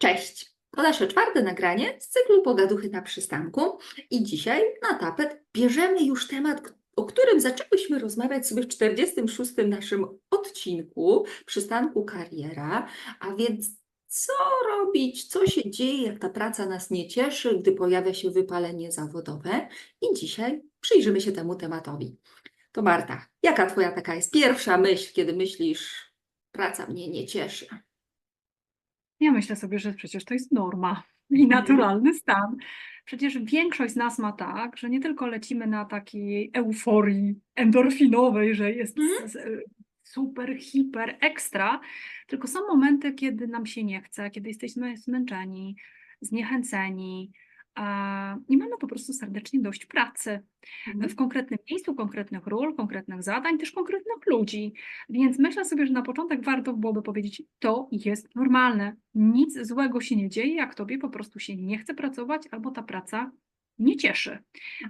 Cześć! To nasze czwarte nagranie z cyklu Pogaduchy na przystanku i dzisiaj na tapet bierzemy już temat, o którym zaczęłyśmy rozmawiać sobie w 46. naszym odcinku Przystanku Kariera, a więc co robić, co się dzieje, jak ta praca nas nie cieszy, gdy pojawia się wypalenie zawodowe i dzisiaj przyjrzymy się temu tematowi. To Marta, jaka Twoja taka jest pierwsza myśl, kiedy myślisz, praca mnie nie cieszy? Ja myślę sobie, że przecież to jest norma i naturalny stan. Przecież większość z nas ma tak, że nie tylko lecimy na takiej euforii endorfinowej, że jest Mhm. super, hiper, ekstra, tylko są momenty, kiedy nam się nie chce, kiedy jesteśmy zmęczeni, zniechęceni i mamy po prostu serdecznie dość pracy w konkretnym miejscu, konkretnych ról, konkretnych zadań, też konkretnych ludzi. Więc myślę sobie, że na początek warto byłoby powiedzieć, to jest normalne. Nic złego się nie dzieje, jak tobie po prostu się nie chce pracować albo ta praca nie cieszy.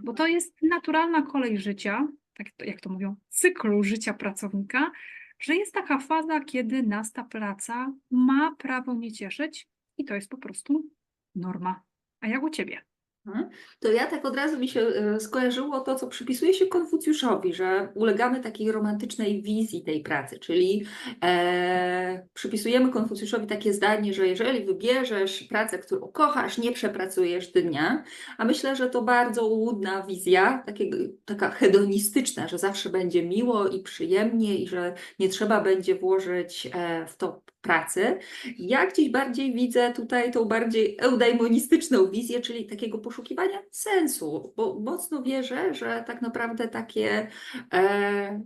Bo to jest naturalna kolej życia, tak jak to mówią, cyklu życia pracownika, że jest taka faza, kiedy nas ta praca ma prawo nie cieszyć i to jest po prostu norma. A jak u ciebie? Mhm. To ja tak od razu mi się e, skojarzyło to, co przypisuje się Konfucjuszowi, że ulegamy takiej romantycznej wizji tej pracy, czyli e, przypisujemy Konfucjuszowi takie zdanie, że jeżeli wybierzesz pracę, którą kochasz, nie przepracujesz dnia, a myślę, że to bardzo łudna wizja, takiego, taka hedonistyczna, że zawsze będzie miło i przyjemnie i że nie trzeba będzie włożyć e, w to pracy. Ja gdzieś bardziej widzę tutaj tą bardziej eudaimonistyczną wizję, czyli takiego poszukiwania sensu, bo mocno wierzę, że tak naprawdę takie e,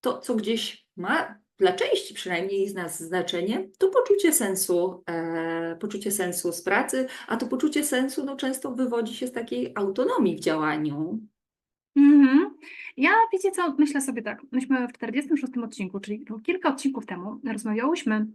to, co gdzieś ma dla części przynajmniej z nas znaczenie, to poczucie sensu, e, poczucie sensu z pracy, a to poczucie sensu no, często wywodzi się z takiej autonomii w działaniu. Mhm. Ja wiecie co, myślę sobie tak, myśmy w 46 odcinku, czyli kilka odcinków temu, rozmawiałyśmy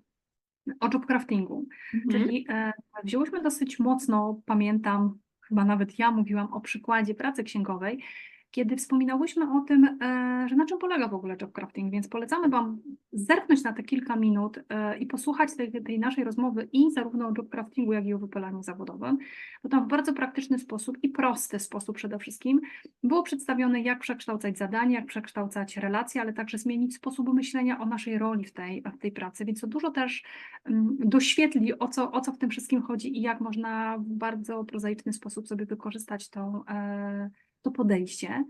o jobcraftingu, Mhm. czyli e, wzięłyśmy dosyć mocno, pamiętam, chyba nawet ja mówiłam o przykładzie pracy księgowej, kiedy wspominałyśmy o tym, e, że na czym polega w ogóle jobcrafting, więc polecamy Wam zerknąć na te kilka minut e, i posłuchać tej, tej naszej rozmowy i zarówno o jobcraftingu, jak i o wypalaniu zawodowym, bo tam w bardzo praktyczny sposób i prosty sposób przede wszystkim. Było przedstawione, jak przekształcać zadania, jak przekształcać relacje, ale także zmienić sposób myślenia o naszej roli w tej, w tej pracy, więc to dużo też mm, doświetli, o co, o co w tym wszystkim chodzi i jak można w bardzo prozaiczny sposób sobie wykorzystać to, e, to podejście.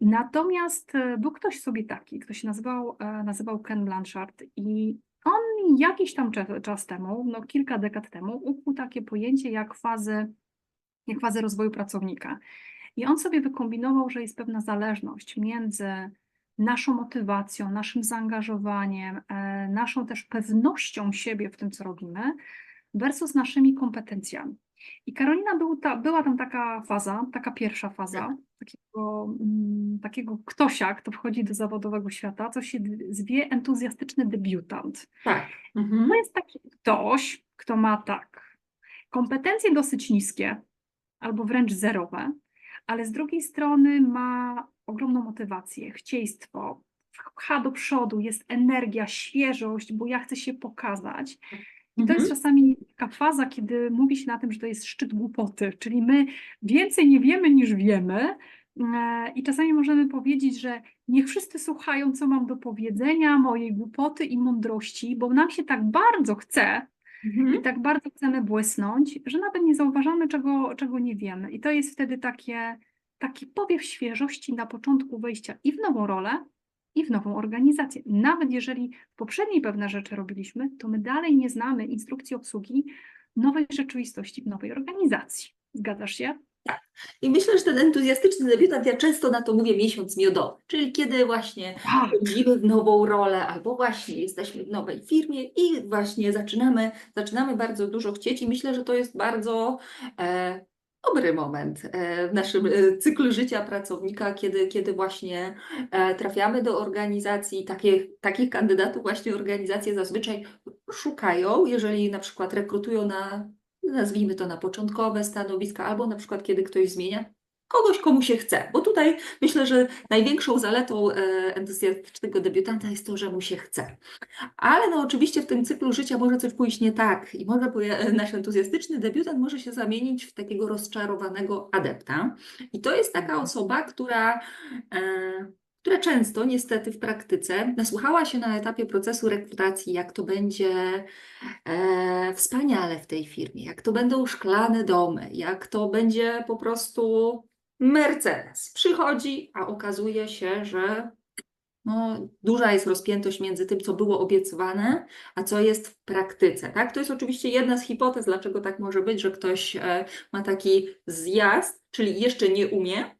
Natomiast e, był ktoś sobie taki, kto się nazywał, e, nazywał Ken Blanchard i on jakiś tam czas, temu, no kilka dekad temu, ukuł takie pojęcie jak fazy, jak fazy rozwoju pracownika. I on sobie wykombinował, że jest pewna zależność między naszą motywacją, naszym zaangażowaniem, e, naszą też pewnością siebie w tym, co robimy, versus naszymi kompetencjami. I Karolina był ta, była tam taka faza, taka pierwsza faza, takiego, mm, takiego ktośa, kto wchodzi do zawodowego świata, co się zwie entuzjastyczny debiutant. Tak. Mhm. To jest taki ktoś, kto ma tak, kompetencje dosyć niskie, albo wręcz zerowe, ale z drugiej strony ma ogromną motywację, chcieństwo, pcha do przodu, jest energia, świeżość, bo ja chcę się pokazać. I to jest Mhm. czasami taka faza, kiedy mówi się na tym, że to jest szczyt głupoty, czyli my więcej nie wiemy niż wiemy. e, I czasami możemy powiedzieć, że niech wszyscy słuchają, co mam do powiedzenia, mojej głupoty i mądrości, bo nam się tak bardzo chce, Mhm. i tak bardzo chcemy błysnąć, że nawet nie zauważamy, czego, czego nie wiemy. I to jest wtedy takie, taki powiew świeżości na początku wejścia i w nową rolę, i w nową organizację. Nawet jeżeli w poprzedniej pewne rzeczy robiliśmy, to my dalej nie znamy instrukcji obsługi nowej rzeczywistości w nowej organizacji. Zgadzasz się? I myślę, że ten entuzjastyczny debiutant, ja często na to mówię miesiąc miodowy, czyli kiedy właśnie Tak. wchodzimy w nową rolę, albo właśnie jesteśmy w nowej firmie i właśnie zaczynamy, zaczynamy bardzo dużo chcieć i myślę, że to jest bardzo e, dobry moment e, w naszym e, cyklu życia pracownika, kiedy, kiedy właśnie e, trafiamy do organizacji, takie, takich kandydatów właśnie organizacje zazwyczaj szukają, jeżeli na przykład rekrutują na, nazwijmy to na początkowe stanowiska, albo na przykład kiedy ktoś zmienia kogoś, komu się chce. Bo tutaj myślę, że największą zaletą e, entuzjastycznego debiutanta jest to, że mu się chce. Ale no oczywiście w tym cyklu życia może coś pójść nie tak i może poja- nasz entuzjastyczny debiutant może się zamienić w takiego rozczarowanego adepta. I to jest taka osoba, która, e, która często niestety w praktyce nasłuchała się na etapie procesu rekrutacji, jak to będzie e, wspaniale w tej firmie, jak to będą szklane domy, jak to będzie po prostu Mercedes. Przychodzi, a okazuje się, że no, duża jest rozpiętość między tym, co było obiecywane, a co jest w praktyce. Tak? To jest oczywiście jedna z hipotez, dlaczego tak może być, że ktoś e, ma taki zjazd, czyli jeszcze nie umie,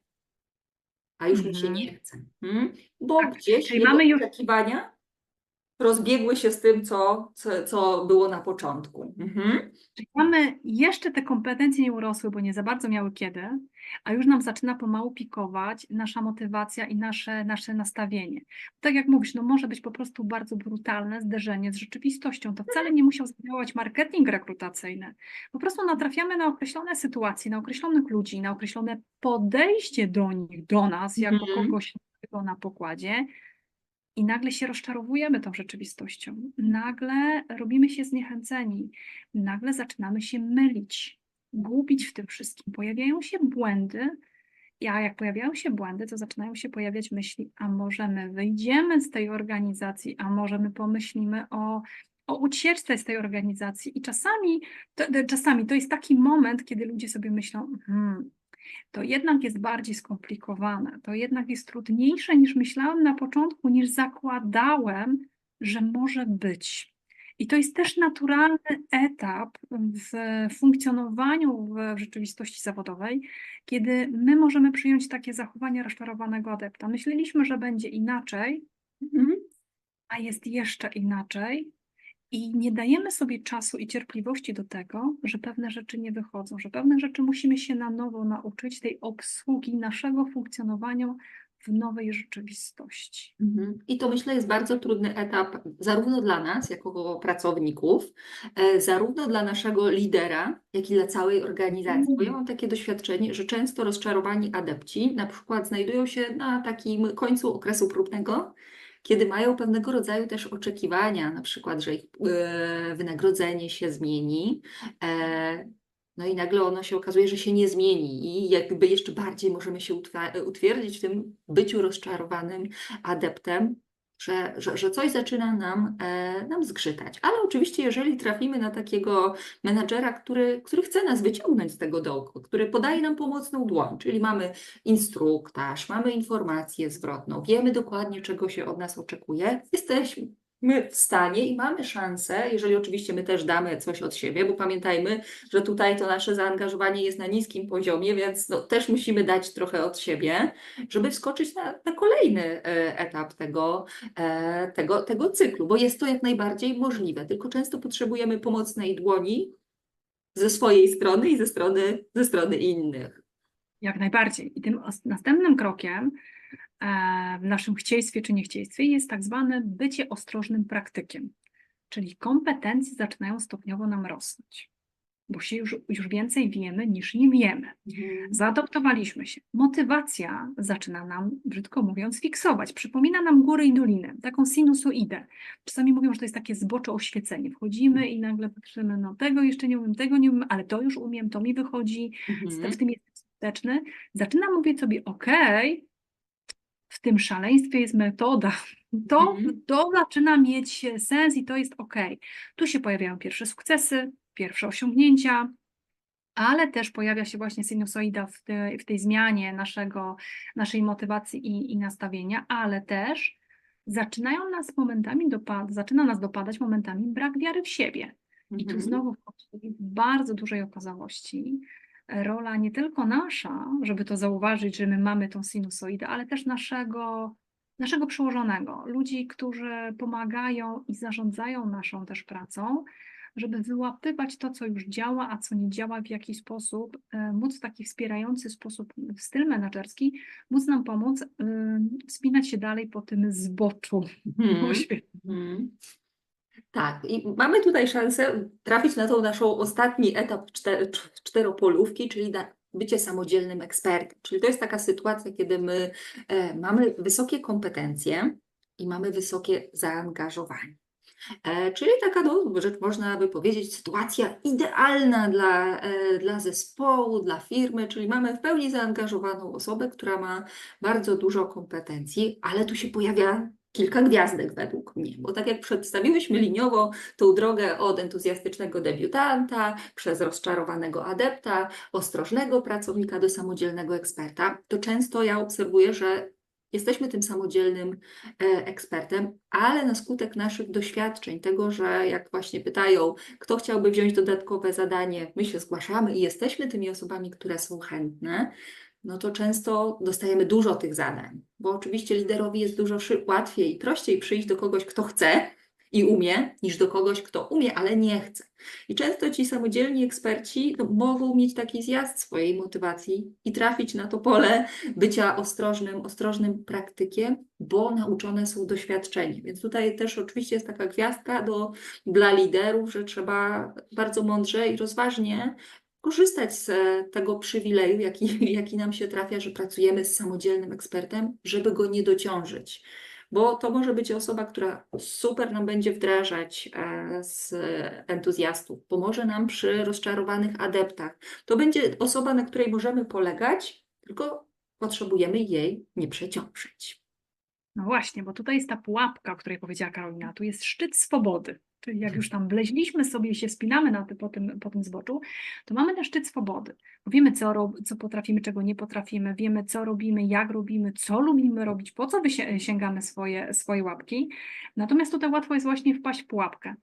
a już mu się Mhm. nie chce. Hmm? Bo Tak, gdzieś czyli mamy już- oczekiwania rozbiegły się z tym, co, co, co było na początku. Mhm. Czyli mamy jeszcze te kompetencje nie urosły, bo nie za bardzo miały kiedy, a już nam zaczyna pomału pikować nasza motywacja i nasze, nasze nastawienie. Tak jak mówisz, no może być po prostu bardzo brutalne zderzenie z rzeczywistością. To wcale nie musiał zadziałać marketing rekrutacyjny. Po prostu natrafiamy na określone sytuacje, na określonych ludzi, na określone podejście do nich, do nas, jako Mhm. kogoś na pokładzie. I nagle się rozczarowujemy tą rzeczywistością. Nagle robimy się zniechęceni. Nagle zaczynamy się mylić, gubić w tym wszystkim. Pojawiają się błędy, a jak pojawiają się błędy, to zaczynają się pojawiać myśli, a może my wyjdziemy z tej organizacji, a może my pomyślimy o, o ucieczce z tej organizacji. I czasami to, czasami to jest taki moment, kiedy ludzie sobie myślą, hmm, to jednak jest bardziej skomplikowane, to jednak jest trudniejsze niż myślałem na początku, niż zakładałem, że może być. I to jest też naturalny etap w funkcjonowaniu w rzeczywistości zawodowej, kiedy my możemy przyjąć takie zachowania rozczarowanego adepta. Myśleliśmy, że będzie inaczej, Mhm. a jest jeszcze inaczej. I nie dajemy sobie czasu i cierpliwości do tego, że pewne rzeczy nie wychodzą, że pewne rzeczy musimy się na nowo nauczyć, tej obsługi naszego funkcjonowania w nowej rzeczywistości. Mhm. I to myślę jest bardzo trudny etap zarówno dla nas, jako pracowników, e, zarówno dla naszego lidera, jak i dla całej organizacji. Bo ja mam takie doświadczenie, że często rozczarowani adepci na przykład znajdują się na takim końcu okresu próbnego, kiedy mają pewnego rodzaju też oczekiwania, na przykład, że ich e, wynagrodzenie się zmieni. E, no i nagle ono się okazuje, że się nie zmieni i jakby jeszcze bardziej możemy się utwierdzić w tym byciu rozczarowanym adeptem, że, że, że coś zaczyna nam, e, nam zgrzytać. Ale oczywiście, jeżeli trafimy na takiego menadżera, który, który chce nas wyciągnąć z tego dołku, który podaje nam pomocną dłoń, czyli mamy instruktaż, mamy informację zwrotną, wiemy dokładnie, czego się od nas oczekuje, jesteśmy w stanie i mamy szansę, jeżeli oczywiście my też damy coś od siebie, bo pamiętajmy, że tutaj to nasze zaangażowanie jest na niskim poziomie, więc no, też musimy dać trochę od siebie, żeby wskoczyć na, na kolejny e, etap tego, e, tego, tego cyklu, bo jest to jak najbardziej możliwe, tylko często potrzebujemy pomocnej dłoni ze swojej strony i ze strony, ze strony innych. Jak najbardziej. I tym następnym krokiem w naszym chcieństwie czy niechciejstwie jest tak zwane bycie ostrożnym praktykiem, czyli kompetencje zaczynają stopniowo nam rosnąć, bo się już, już więcej wiemy niż nie wiemy. Zaadoptowaliśmy się. Motywacja zaczyna nam, brzydko mówiąc, fiksować. Przypomina nam góry i doliny, taką sinusoidę. Czasami mówią, że to jest takie zbocze oświecenie. Wchodzimy i nagle patrzymy, no tego jeszcze nie umiem, tego nie umiem, ale to już umiem, to mi wychodzi, Mhm. w tym jestem skuteczny. Zaczynam mówić sobie, okej, w tym szaleństwie jest metoda. To, Mhm. to zaczyna mieć sens i to jest okej. Tu się pojawiają pierwsze sukcesy, pierwsze osiągnięcia, ale też pojawia się właśnie sinusoida w, tej- w tej zmianie naszego, naszej motywacji i, i nastawienia, ale też zaczynają nas momentami dopadać, zaczyna nas dopadać momentami brak wiary w siebie. I tu Mhm. znowu wchodzi w bardzo dużej okazałości rola nie tylko nasza, żeby to zauważyć, że my mamy tą sinusoidę, ale też naszego, naszego przełożonego, ludzi, którzy pomagają i zarządzają naszą też pracą, żeby wyłapywać to, co już działa, a co nie działa, w jaki sposób, e, móc w taki wspierający sposób, w styl menedżerski, móc nam pomóc y, wspinać się dalej po tym zboczu Mhm. Tak, i mamy tutaj szansę trafić na tą naszą ostatni etap czter, cz- czteropolówki, czyli na bycie samodzielnym ekspertem. Czyli to jest taka sytuacja, kiedy my e, mamy wysokie kompetencje i mamy wysokie zaangażowanie. E, Czyli taka, no, rzecz można by powiedzieć, sytuacja idealna dla, e, dla zespołu, dla firmy, czyli mamy w pełni zaangażowaną osobę, która ma bardzo dużo kompetencji, ale tu się pojawia kilka gwiazdek według mnie, bo tak jak przedstawiłyśmy liniowo tą drogę od entuzjastycznego debiutanta, przez rozczarowanego adepta, ostrożnego pracownika do samodzielnego eksperta, to często ja obserwuję, że jesteśmy tym samodzielnym e, ekspertem, ale na skutek naszych doświadczeń, tego, że jak właśnie pytają, kto chciałby wziąć dodatkowe zadanie, my się zgłaszamy i jesteśmy tymi osobami, które są chętne, no to często dostajemy dużo tych zadań, bo oczywiście liderowi jest dużo łatwiej i prościej przyjść do kogoś, kto chce i umie, niż do kogoś, kto umie, ale nie chce. I często ci samodzielni eksperci no, mogą mieć taki zjazd swojej motywacji i trafić na to pole bycia ostrożnym, ostrożnym praktykiem, bo nauczone są doświadczeni. Więc tutaj też oczywiście jest taka gwiazdka do, dla liderów, że trzeba bardzo mądrze i rozważnie korzystać z e, tego przywileju, jaki, jaki nam się trafia, że pracujemy z samodzielnym ekspertem, żeby go nie dociążyć. Bo to może być osoba, która super nam będzie wdrażać e, z entuzjastów, pomoże nam przy rozczarowanych adeptach. To będzie osoba, na której możemy polegać, tylko potrzebujemy jej nie przeciążyć. No właśnie, bo tutaj jest ta pułapka, o której powiedziała Karolina. Tu jest szczyt swobody. Czyli jak już tam wleźliśmy sobie i się spinamy na ty, po, tym, po tym zboczu, to mamy ten szczyt swobody. Bo wiemy, co, co potrafimy, czego nie potrafimy, wiemy, co robimy, jak robimy, co lubimy robić, po co sięgamy swoje, swoje łapki. Natomiast tutaj łatwo jest właśnie wpaść w pułapkę.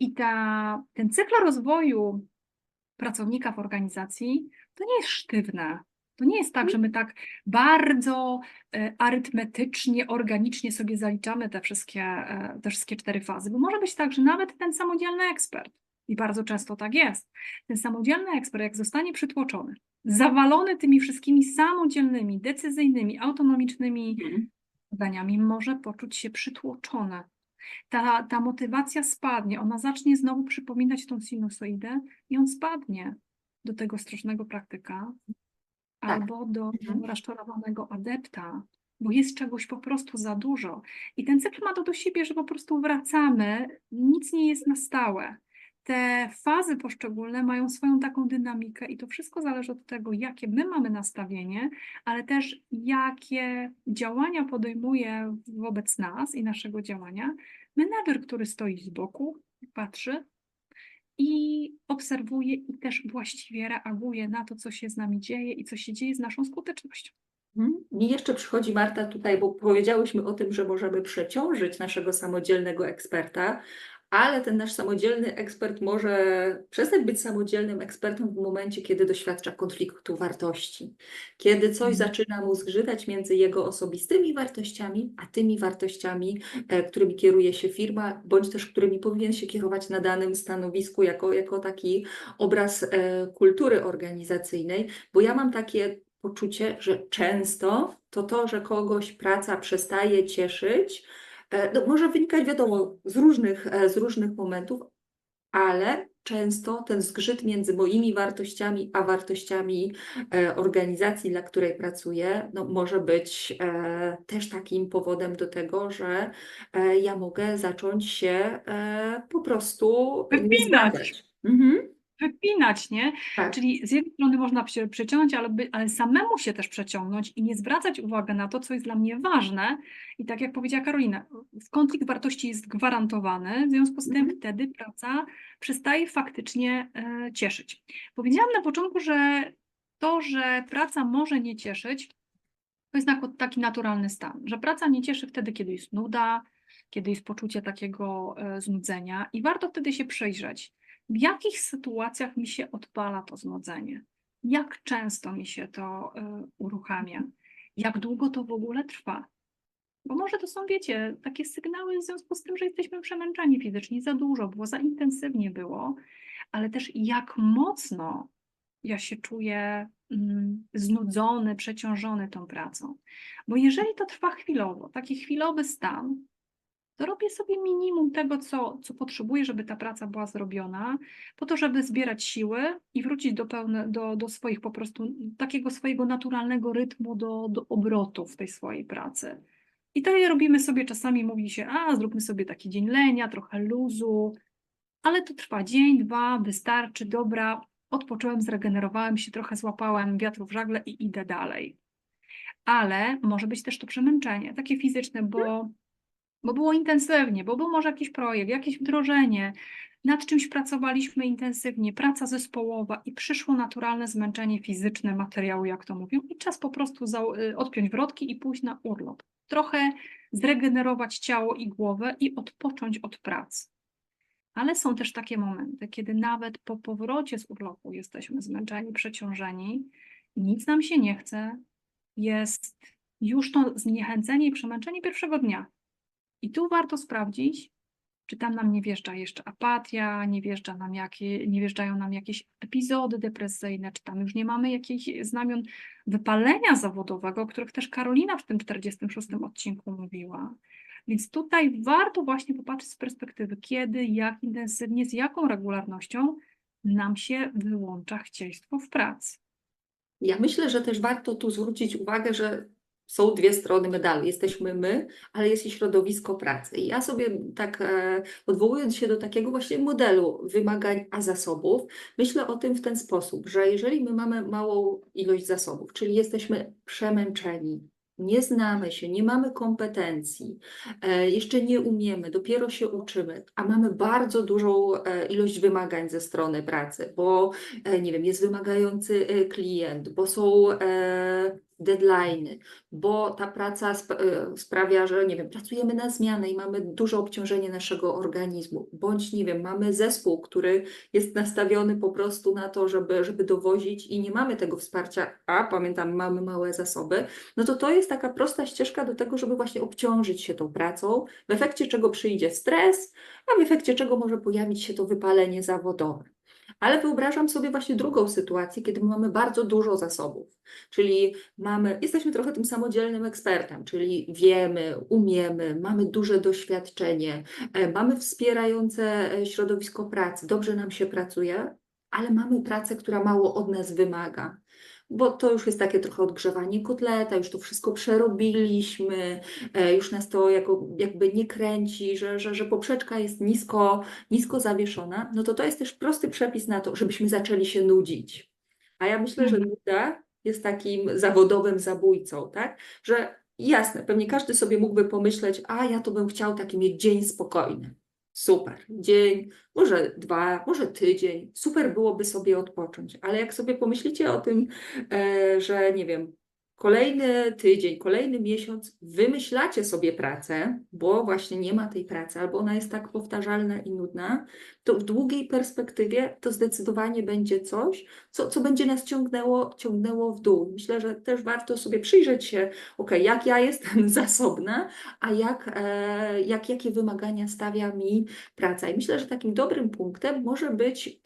I ta, ten cykl rozwoju pracownika w organizacji to nie jest sztywne. To nie jest tak, że my tak bardzo e, arytmetycznie, organicznie sobie zaliczamy te wszystkie, e, te wszystkie cztery fazy, bo może być tak, że nawet ten samodzielny ekspert, i bardzo często tak jest, ten samodzielny ekspert, jak zostanie przytłoczony, zawalony tymi wszystkimi samodzielnymi, decyzyjnymi, autonomicznymi zadaniami, może poczuć się przytłoczony. Ta, ta motywacja spadnie, ona zacznie znowu przypominać tą sinusoidę i on spadnie do tego ostrożnego praktyka, Tak. albo do Mhm. adepta, bo jest czegoś po prostu za dużo. I ten cykl ma to do siebie, że po prostu wracamy, nic nie jest na stałe. Te fazy poszczególne mają swoją taką dynamikę i to wszystko zależy od tego, jakie my mamy nastawienie, ale też jakie działania podejmuje wobec nas i naszego działania menadżer, który stoi z boku, patrzy i obserwuje i też właściwie reaguje na to, co się z nami dzieje i co się dzieje z naszą skutecznością. Mhm. Mi jeszcze przychodzi Marta tutaj, bo powiedziałyśmy o tym, że możemy przeciążyć naszego samodzielnego eksperta, ale ten nasz samodzielny ekspert może przestać być samodzielnym ekspertem w momencie, kiedy doświadcza konfliktu wartości, kiedy coś Mhm. zaczyna mu zgrzytać między jego osobistymi wartościami, a tymi wartościami, e, którymi kieruje się firma, bądź też którymi powinien się kierować na danym stanowisku jako, jako taki obraz e, kultury organizacyjnej, bo ja mam takie poczucie, że często to to, że kogoś praca przestaje cieszyć, no, może wynikać, wiadomo, z różnych, e, z różnych momentów, ale często ten zgrzyt między moimi wartościami a wartościami e, organizacji, dla której pracuję, no, może być e, też takim powodem do tego, że e, ja mogę zacząć się e, po prostu Wypinać. Mhm, Wypinać, nie? tak. Czyli z jednej strony można się przeciągnąć, ale, by, ale samemu się też przeciągnąć i nie zwracać uwagi na to, co jest dla mnie ważne. I tak jak powiedziała Karolina, konflikt wartości jest gwarantowany, w związku z tym Mhm. wtedy praca przestaje faktycznie e, cieszyć. Powiedziałam na początku, że to, że praca może nie cieszyć, to jest taki naturalny stan, że praca nie cieszy wtedy, kiedy jest nuda, kiedy jest poczucie takiego e, znudzenia i warto wtedy się przyjrzeć, w jakich sytuacjach mi się odpala to znudzenie, jak często mi się to e, uruchamia, jak długo to w ogóle trwa. Bo może to są, wiecie, takie sygnały w związku z tym, że jesteśmy przemęczeni fizycznie, za dużo było, za intensywnie było, ale też jak mocno ja się czuję mm, znudzony, przeciążony tą pracą. Bo jeżeli to trwa chwilowo, taki chwilowy stan, to robię sobie minimum tego, co, co potrzebuję, żeby ta praca była zrobiona, po to, żeby zbierać siły i wrócić do, pełne, do, do swoich po prostu takiego swojego naturalnego rytmu, do, do obrotu w tej swojej pracy. I to robimy sobie czasami, mówi się, a zróbmy sobie taki dzień lenia, trochę luzu, ale to trwa dzień, dwa, wystarczy, dobra, odpocząłem, zregenerowałem się, trochę złapałem wiatru w żagle i idę dalej. Ale może być też to przemęczenie, takie fizyczne, bo, bo było intensywnie, bo był może jakiś projekt, jakieś wdrożenie, nad czymś pracowaliśmy intensywnie, praca zespołowa i przyszło naturalne zmęczenie fizyczne materiału, jak to mówią, i czas po prostu y, odpiąć wrotki i pójść na urlop. Trochę zregenerować ciało i głowę i odpocząć od pracy. Ale są też takie momenty, kiedy nawet po powrocie z urlopu jesteśmy zmęczeni, przeciążeni, nic nam się nie chce, jest już to zniechęcenie i przemęczenie pierwszego dnia. I tu warto sprawdzić, czy tam nam nie wjeżdża jeszcze apatia, nie, wjeżdża nam jakie, nie wjeżdżają nam jakieś epizody depresyjne, czy tam już nie mamy jakichś znamion wypalenia zawodowego, o których też Karolina w tym 46 odcinku mówiła. Więc tutaj warto właśnie popatrzeć z perspektywy, kiedy, jak intensywnie, z jaką regularnością nam się wyłącza chcieństwo w pracy. Ja myślę, że też warto tu zwrócić uwagę, że są dwie strony medalu. Jesteśmy my, ale jest i środowisko pracy. I ja sobie tak e, odwołując się do takiego właśnie modelu wymagań a zasobów, myślę o tym w ten sposób, że jeżeli my mamy małą ilość zasobów, czyli jesteśmy przemęczeni, nie znamy się, nie mamy kompetencji, e, jeszcze nie umiemy, dopiero się uczymy, a mamy bardzo dużą e, ilość wymagań ze strony pracy, bo nie wiem, jest wymagający klient, bo są deadlines, bo ta praca sp e, sprawia, że nie wiem, pracujemy na zmianę i mamy duże obciążenie naszego organizmu, bądź nie wiem, mamy zespół, który jest nastawiony po prostu na to, żeby, żeby dowozić i nie mamy tego wsparcia, a pamiętam, mamy małe zasoby, no to to jest taka prosta ścieżka do tego, żeby właśnie obciążyć się tą pracą, w efekcie czego przyjdzie stres, a w efekcie czego może pojawić się to wypalenie zawodowe. Ale wyobrażam sobie właśnie drugą sytuację, kiedy mamy bardzo dużo zasobów, czyli mamy, jesteśmy trochę tym samodzielnym ekspertem, czyli wiemy, umiemy, mamy duże doświadczenie, e, mamy wspierające e, środowisko pracy, dobrze nam się pracuje, ale mamy pracę, która mało od nas wymaga. Bo to już jest takie trochę odgrzewanie kotleta, już to wszystko przerobiliśmy, e, już nas to jako, jakby nie kręci, że, że, że poprzeczka jest nisko, nisko zawieszona, no to to jest też prosty przepis na to, żebyśmy zaczęli się nudzić. A ja myślę, że Mhm. nuda jest takim zawodowym zabójcą, tak? Że jasne, pewnie każdy sobie mógłby pomyśleć, a ja to bym chciał taki mieć dzień spokojny. Super, dzień, może dwa, może tydzień, super byłoby sobie odpocząć, ale jak sobie pomyślicie o tym, e, że nie wiem, kolejny tydzień, kolejny miesiąc wymyślacie sobie pracę, bo właśnie nie ma tej pracy, albo ona jest tak powtarzalna i nudna, to w długiej perspektywie to zdecydowanie będzie coś, co, co będzie nas ciągnęło, ciągnęło w dół. Myślę, że też warto sobie przyjrzeć się, ok, jak ja jestem zasobna, a jak, e, jak, jakie wymagania stawia mi praca. I myślę, że takim dobrym punktem może być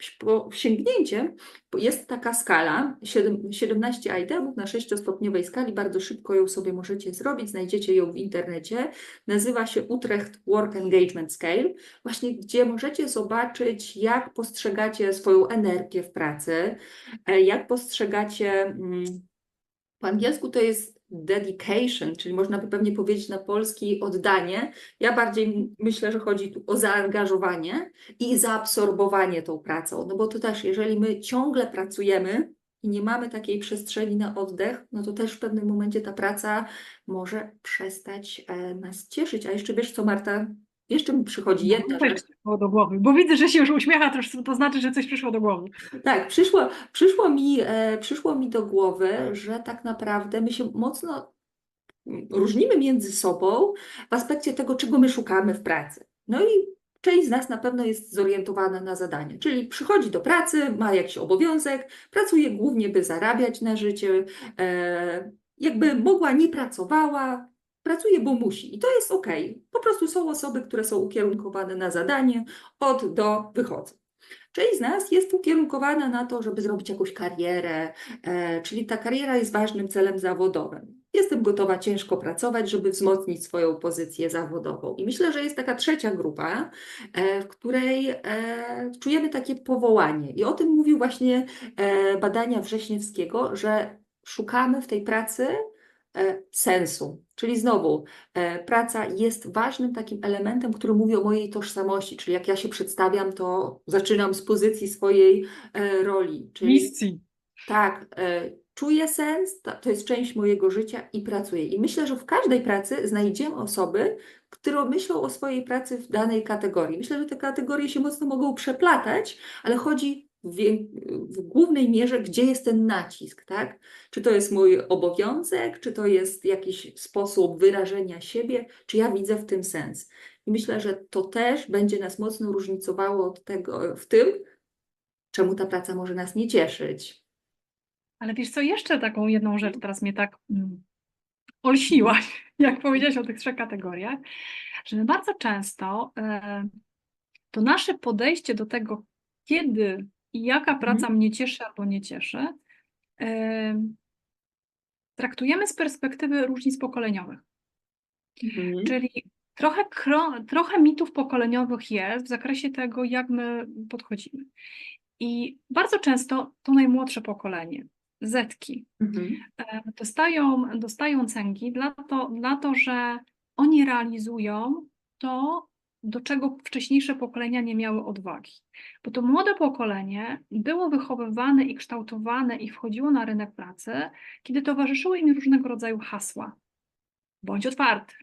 sięgnięcie, bo jest taka skala, siedem- 17 itemów na sześciostopniowej skali, bardzo szybko ją sobie możecie zrobić, znajdziecie ją w internecie. Nazywa się Utrecht Work Engagement Scale, właśnie gdzie możecie zobaczyć, jak postrzegacie swoją energię w pracy, e, jak postrzegacie, mm, po angielsku to jest dedication, czyli można by pewnie powiedzieć na polski oddanie. Ja bardziej myślę, że chodzi tu o zaangażowanie i zaabsorbowanie tą pracą, no bo to też, jeżeli my ciągle pracujemy i nie mamy takiej przestrzeni na oddech, no to też w pewnym momencie ta praca może przestać e, nas cieszyć. A jeszcze wiesz co, Marta? Jeszcze mi przychodzi jedna Coś rzecz. przyszło do głowy, bo widzę, że się już uśmiecha, to, to znaczy, że coś przyszło do głowy. Tak, przyszło, przyszło mi, e, przyszło mi do głowy, że tak naprawdę my się mocno różnimy między sobą w aspekcie tego, czego my szukamy w pracy. No i część z nas na pewno jest zorientowana na zadanie, czyli przychodzi do pracy, ma jakiś obowiązek, pracuje głównie, by zarabiać na życie, e, jakby mogła, nie pracowała, pracuje, bo musi. I to jest ok. Po prostu są osoby, które są ukierunkowane na zadanie, od do wychodzą. Część z nas jest ukierunkowana na to, żeby zrobić jakąś karierę, e, czyli ta kariera jest ważnym celem zawodowym. Jestem gotowa ciężko pracować, żeby wzmocnić swoją pozycję zawodową. I myślę, że jest taka trzecia grupa, e, w której e, czujemy takie powołanie. I o tym mówił właśnie e, badania Wrześniewskiego, że szukamy w tej pracy sensu. Czyli znowu, e, praca jest ważnym takim elementem, który mówi o mojej tożsamości. Czyli jak ja się przedstawiam, to zaczynam z pozycji swojej e, roli. Czyli Misji. tak, e, czuję sens, to jest część mojego życia i pracuję. I myślę, że w każdej pracy znajdziemy osoby, które myślą o swojej pracy w danej kategorii. Myślę, że te kategorie się mocno mogą przeplatać, ale chodzi w, w głównej mierze, gdzie jest ten nacisk, tak? Czy to jest mój obowiązek, czy to jest jakiś sposób wyrażenia siebie, czy ja widzę w tym sens. I myślę, że to też będzie nas mocno różnicowało od tego w tym, czemu ta praca może nas nie cieszyć. Ale wiesz co, jeszcze taką jedną rzecz teraz mnie tak mm, olśniłaś, jak powiedziałaś o tych trzech kategoriach, że my bardzo często e, to nasze podejście do tego, kiedy i jaka praca mnie cieszy albo nie cieszy, traktujemy z perspektywy różnic pokoleniowych. Mhm. Czyli trochę, trochę mitów pokoleniowych jest w zakresie tego, jak my podchodzimy. I bardzo często to najmłodsze pokolenie, Zetki, Mhm. dostają, dostają cęgi dla to, dla to, że oni realizują to, do czego wcześniejsze pokolenia nie miały odwagi. Bo to młode pokolenie było wychowywane i kształtowane i wchodziło na rynek pracy, kiedy towarzyszyły im różnego rodzaju hasła. Bądź otwarty,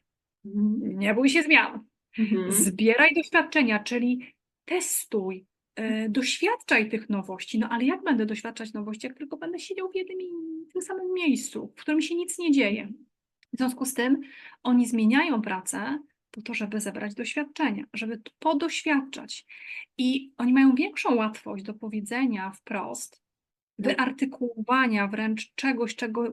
nie bój się zmian, Mhm. zbieraj doświadczenia, czyli testuj, e, doświadczaj tych nowości. No ale jak będę doświadczać nowości, jak tylko będę siedział w jednym tym samym miejscu, w którym się nic nie dzieje? W związku z tym oni zmieniają pracę po to, żeby zebrać doświadczenia, żeby podoświadczać. I oni mają większą łatwość do powiedzenia wprost, wyartykułowania wręcz czegoś, czego,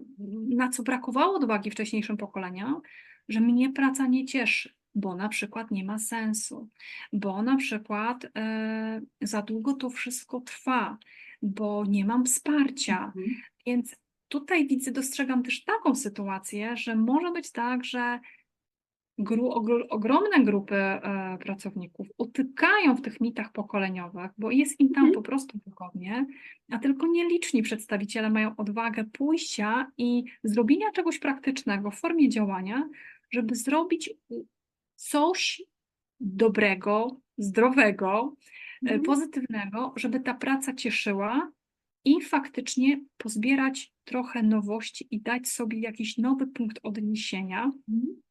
na co brakowało odwagi wcześniejszym pokoleniom, że mnie praca nie cieszy, bo na przykład nie ma sensu, bo na przykład e, za długo to wszystko trwa, bo nie mam wsparcia. Mhm. Więc tutaj widzę, dostrzegam też taką sytuację, że może być tak, że gru, ogro, ogromne grupy e, pracowników utykają w tych mitach pokoleniowych, bo jest im tam Mhm. po prostu wygodnie, a tylko nieliczni przedstawiciele mają odwagę pójścia i zrobienia czegoś praktycznego w formie działania, żeby zrobić coś dobrego, zdrowego, e, Mhm. pozytywnego, żeby ta praca cieszyła i faktycznie pozbierać trochę nowości i dać sobie jakiś nowy punkt odniesienia. Mhm.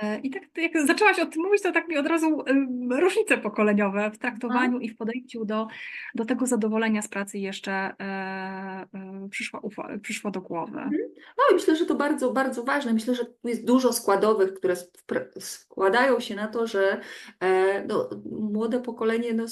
E, I tak jak zaczęłaś o tym mówić, to tak mi od razu różnice pokolejowe w traktowaniu i w podejściu do, do tego zadowolenia z pracy jeszcze e, e, przyszła, ufa- przyszło do głowy. No i myślę, że to bardzo, bardzo ważne. Myślę, że tu jest dużo składowych, które składają się na to, że no, młode pokolenie no,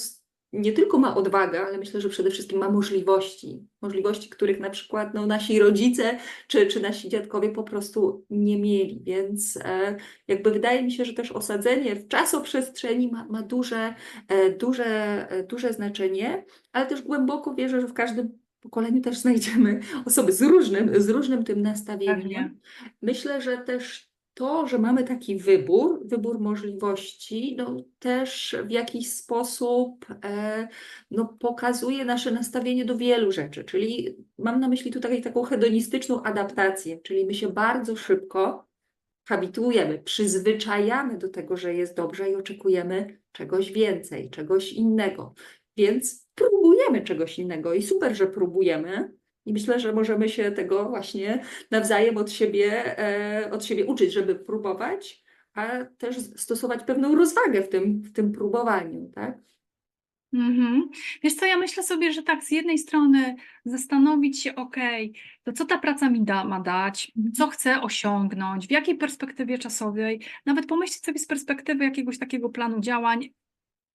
nie tylko ma odwagę, ale myślę, że przede wszystkim ma możliwości. Możliwości, których na przykład no, nasi rodzice czy, czy nasi dziadkowie po prostu nie mieli. Więc e, jakby wydaje mi się, że też osadzenie w czasoprzestrzeni ma, ma duże, e, duże, e, duże znaczenie, ale też głęboko wierzę, że w każdym pokoleniu też znajdziemy osoby z różnym, z różnym tym nastawieniem. Myślę, że też to, że mamy taki wybór, wybór możliwości, no też w jakiś sposób e, no, pokazuje nasze nastawienie do wielu rzeczy. Czyli mam na myśli tutaj taką hedonistyczną adaptację, czyli my się bardzo szybko habituujemy, przyzwyczajamy do tego, że jest dobrze i oczekujemy czegoś więcej, czegoś innego. Więc próbujemy czegoś innego i super, że próbujemy. I myślę, że możemy się tego właśnie nawzajem od siebie, e, od siebie uczyć, żeby próbować, a też stosować pewną rozwagę w tym, w tym próbowaniu, tak? Mhm. Wiesz co, ja myślę sobie, że tak z jednej strony zastanowić się, okej, to co ta praca mi da, ma dać, co chcę osiągnąć, w jakiej perspektywie czasowej, nawet pomyśleć sobie z perspektywy jakiegoś takiego planu działań,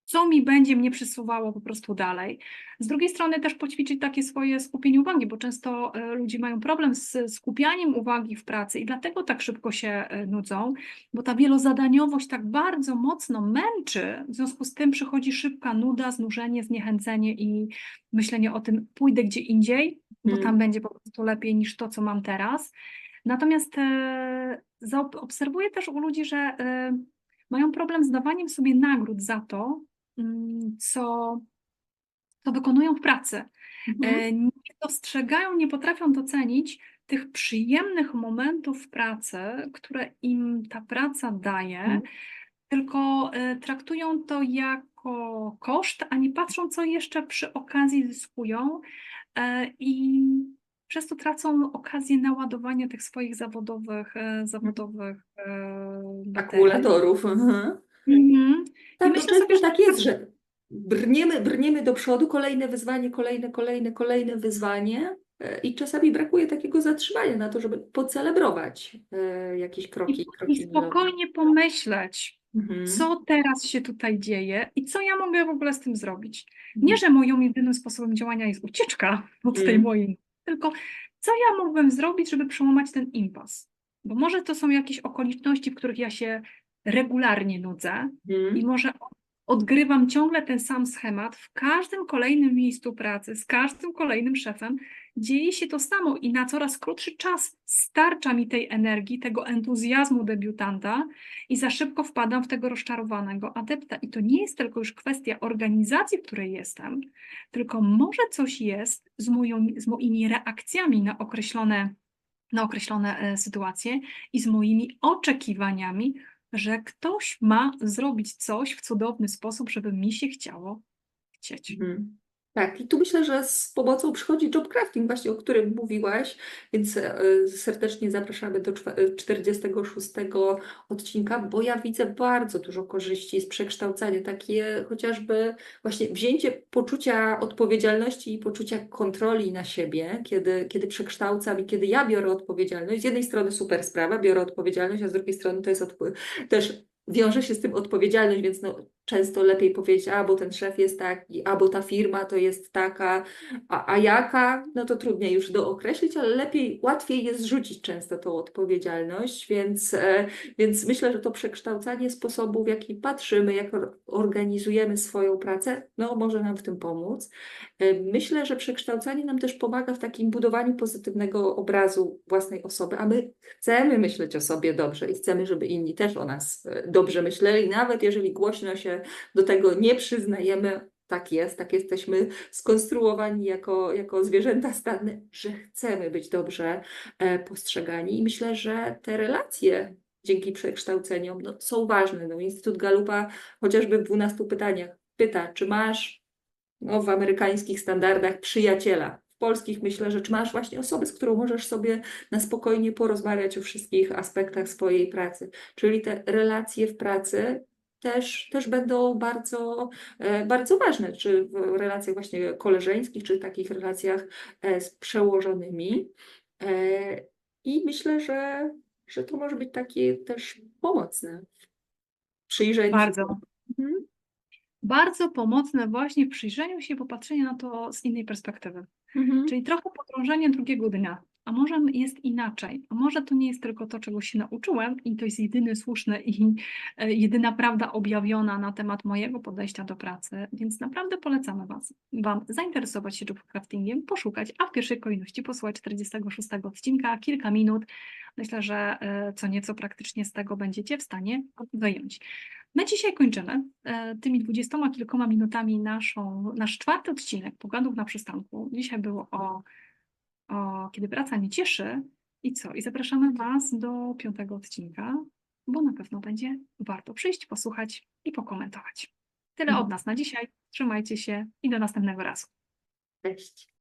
co mi będzie mnie przesuwało po prostu dalej. Z drugiej strony też poćwiczyć takie swoje skupienie uwagi, bo często e, ludzie mają problem z skupianiem uwagi w pracy i dlatego tak szybko się e, nudzą, bo ta wielozadaniowość tak bardzo mocno męczy, w związku z tym przychodzi szybka nuda, znużenie, zniechęcenie i myślenie o tym, pójdę gdzie indziej, bo Mm. tam będzie po prostu lepiej niż to, co mam teraz. Natomiast e, obserwuję też u ludzi, że mają problem z dawaniem sobie nagród za to, co, co wykonują w pracy. Mhm. E, Nie dostrzegają, nie potrafią docenić tych przyjemnych momentów pracy, które im ta praca daje, Mhm. tylko e, traktują to jako koszt, a nie patrzą, co jeszcze przy okazji zyskują e, i przez to tracą okazję naładowania tych swoich zawodowych, zawodowych baterii. Akumulatorów. Mhm. Mhm. I myślę często sobie, że tak jest, że brniemy, brniemy do przodu, kolejne wyzwanie, kolejne, kolejne, kolejne wyzwanie e, i czasami brakuje takiego zatrzymania na to, żeby pocelebrować e, jakieś I, kroki, i kroki milowe. spokojnie pomyśleć, Mhm. co teraz się tutaj dzieje i co ja mogę w ogóle z tym zrobić. Nie, Mhm. że moim jedynym sposobem działania jest ucieczka od tej Mm. mojej, tylko co ja mógłbym zrobić, żeby przełamać ten impas. Bo może to są jakieś okoliczności, w których ja się regularnie nudzę Mhm. i może odgrywam ciągle ten sam schemat w każdym kolejnym miejscu pracy, z każdym kolejnym szefem. Dzieje się to samo i na coraz krótszy czas starcza mi tej energii, tego entuzjazmu debiutanta i za szybko wpadam w tego rozczarowanego adepta. I to nie jest tylko już kwestia organizacji, w której jestem, tylko może coś jest z, moją, z moimi reakcjami na określone, na określone e, sytuacje i z moimi oczekiwaniami, że ktoś ma zrobić coś w cudowny sposób, żeby mi się chciało chcieć. Mhm. Tak, i tu myślę, że z pomocą przychodzi job crafting, właśnie o którym mówiłaś, więc e, serdecznie zapraszamy do czwa- e, 46 odcinka, bo ja widzę bardzo dużo korzyści z przekształcania, takie chociażby właśnie wzięcie poczucia odpowiedzialności i poczucia kontroli na siebie, kiedy, kiedy przekształcam i kiedy ja biorę odpowiedzialność. Z jednej strony super sprawa, biorę odpowiedzialność, a z drugiej strony to jest też wiąże się z tym odpowiedzialność, więc no, często lepiej powiedzieć, a bo ten szef jest taki, a bo ta firma to jest taka, a, a jaka, no to trudniej już dookreślić, ale lepiej, łatwiej jest zrzucić często tą odpowiedzialność, więc, e, więc myślę, że to przekształcanie sposobu, w jaki patrzymy, jak or- organizujemy swoją pracę, no może nam w tym pomóc. E, Myślę, że przekształcanie nam też pomaga w takim budowaniu pozytywnego obrazu własnej osoby, a my chcemy myśleć o sobie dobrze i chcemy, żeby inni też o nas e, dobrze myśleli, nawet jeżeli głośno się do tego nie przyznajemy. Tak jest, tak jesteśmy skonstruowani jako, jako zwierzęta stadne, że chcemy być dobrze e, postrzegani. I myślę, że te relacje dzięki przekształceniom no, są ważne. No, Instytut Galupa chociażby w 12 pytaniach pyta, czy masz no, w amerykańskich standardach przyjaciela. Polskich myślę, że masz właśnie osobę, z którą możesz sobie na spokojnie porozmawiać o wszystkich aspektach swojej pracy. Czyli te relacje w pracy też, też będą bardzo, e, bardzo ważne, czy w relacjach właśnie koleżeńskich, czy takich relacjach e, z przełożonymi. E, I myślę, że, że to może być takie też pomocne w przyjrzeniu się Bardzo. Mhm. Bardzo pomocne właśnie w przyjrzeniu się, popatrzeniu na to z innej perspektywy. Mhm. Czyli trochę podrążenie drugiego dnia. A może jest inaczej, a może to nie jest tylko to, czego się nauczyłem i to jest jedyny słuszny i e, jedyna prawda objawiona na temat mojego podejścia do pracy, więc naprawdę polecamy was, Wam zainteresować się jobcraftingiem, poszukać, a w pierwszej kolejności posłuchać 46 odcinka, kilka minut. Myślę, że e, co nieco praktycznie z tego będziecie w stanie wyjąć. My dzisiaj kończymy e, tymi dwudziestoma kilkoma minutami naszą, nasz czwarty odcinek Poglądów na przystanku. Dzisiaj było o, o kiedy praca nie cieszy i co? I zapraszamy Was do piątego odcinka, bo na pewno będzie warto przyjść, posłuchać i pokomentować. Tyle od nas na dzisiaj. Trzymajcie się i do następnego razu. Cześć.